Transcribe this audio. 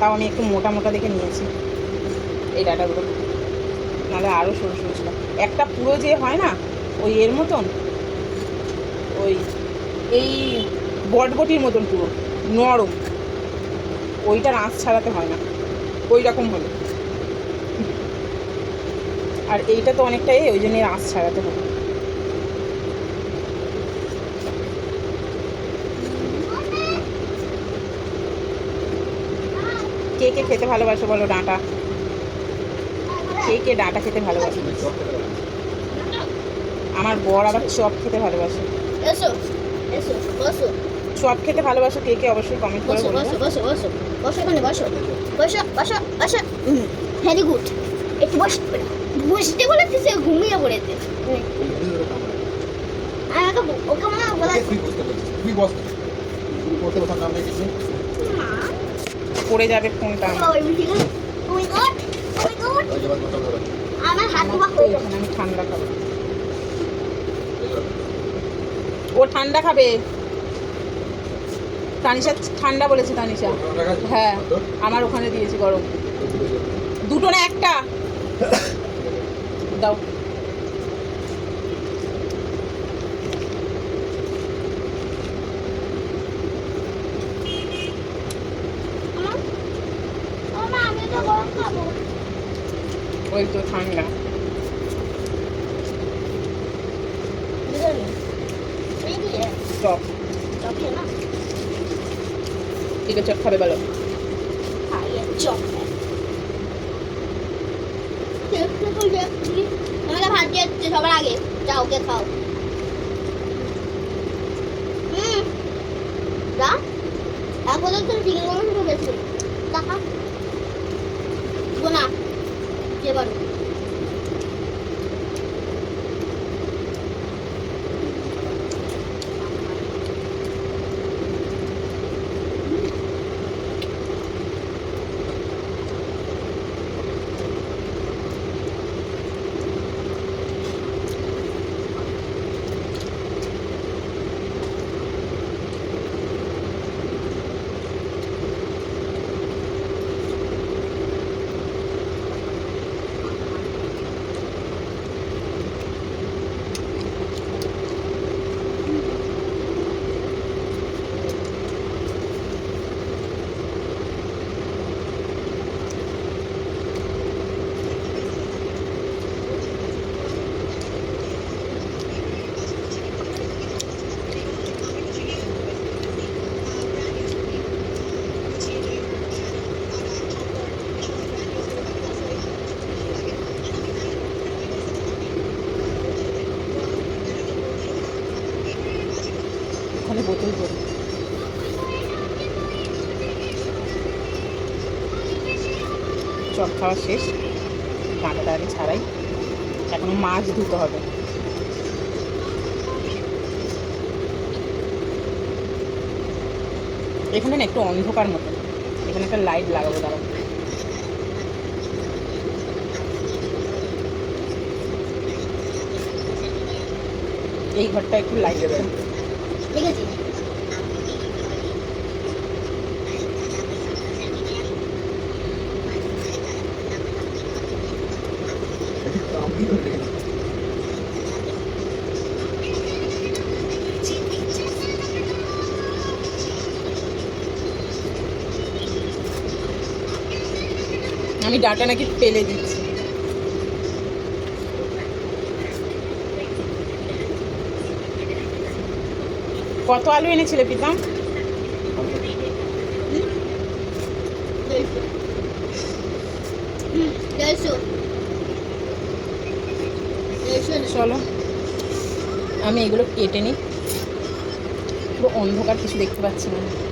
তাও আমি একটু মোটা মোটা দেখে নিয়েছি। এই ডাটাগুলো। নাহলে আরও সরু সরু ছিল। একটা পুরো যে হয় না, ওই এর মতন, ওই এই বটবটির মতন পুরো, নরম। ওইটা আঁশ ছাড়াতে হয় না। ওই রকম হলো। আর এইটা তো অনেকটাই, ওই জন্য আঁশ ছাড়াতে হবে। কে কে খেতে ভালোবাসো বলো ডাঁটা? কে কে ডাঁটা খেতে ভালোবাসে? আমার বর আবার চপ খেতে ভালোবাসে। এসো এসো বসো। চপ খেতে ভালোবাসো কে কে অবশ্যই কমেন্ট করে বসো বসো বসো বসো। বসো এখানে বসো। বসো বসো বসো। ভেরি গুড একটু বস বসতে বলে সে ঘুমিয়ে পড়েছে। আমাকে ওকে মা বলা তুই পারছিস তুই বস। করতে বসার নাম নেই কিছু পড়ে যাবে ফোনটা আমি ঠান্ডা খাব। ও ঠান্ডা খাবে? তানিশা ঠান্ডা বলেছে তানিশা। হ্যাঁ আমার ওখানে দিয়েছি গরম। দুটো না একটা? দাও আমার ও মা আমি তো গরম খাব ওই তো ঠান্ডা। দিয়ে চপ খাবে বলো ভাত দিয়ে সবার আগে। যাও ওকে খাও হুম যা এখন তো চিকেন কমে শুরু গেছে দেখা না পারো ওখানে বোতল করে চপ খাওয়া শেষ। ডাঁটাটা আগে ছাড়াই। এখনও মাছ ধুতে হবে। এখানে না একটু অন্ধকার মতো এখানে একটা লাইট লাগাবো দাঁড়াবো এই ঘরটা একটু লাইট দেবে ঠিক আছে। আমি ডাটা নাকি ফেলে দিচ্ছি। কত আলু এনেছিলে দেড়শো দেড়শো। চলো। আমি এগুলো কেটে নিই। পুরো অন্ধকার কিছু দেখতে পাচ্ছি না।